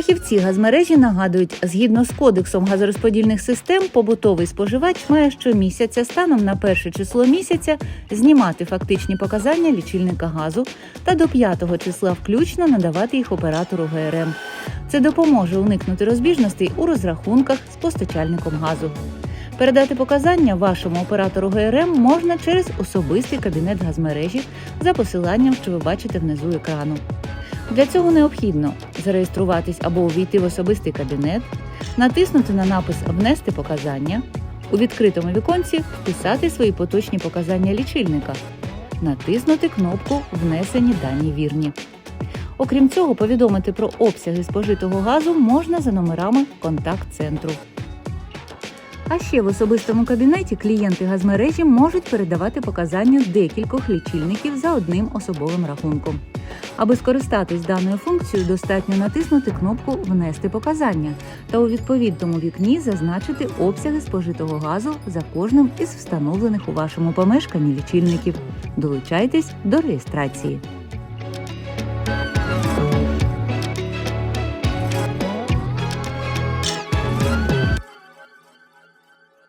Фахівці газмережі нагадують, згідно з кодексом газорозподільних систем, побутовий споживач має щомісяця станом на перше число місяця знімати фактичні показання лічильника газу та до п'ятого числа включно надавати їх оператору ГРМ. Це допоможе уникнути розбіжностей у розрахунках з постачальником газу. Передати показання вашому оператору ГРМ можна через особистий кабінет газмережі за посиланням, що ви бачите внизу екрану. Для цього необхідно зареєструватись або увійти в особистий кабінет, натиснути на напис Внести показання, у відкритому віконці вписати свої поточні показання лічильника, натиснути кнопку Внесені дані вірні. Окрім цього, повідомити про обсяги спожитого газу можна за номерами контакт-центру. А ще в особистому кабінеті клієнти газмережі можуть передавати показання декількох лічильників за одним особовим рахунком. Аби скористатись даною функцією, достатньо натиснути кнопку Внести показання та у відповідному вікні зазначити обсяги спожитого газу за кожним із встановлених у вашому помешканні лічильників. Долучайтесь до реєстрації.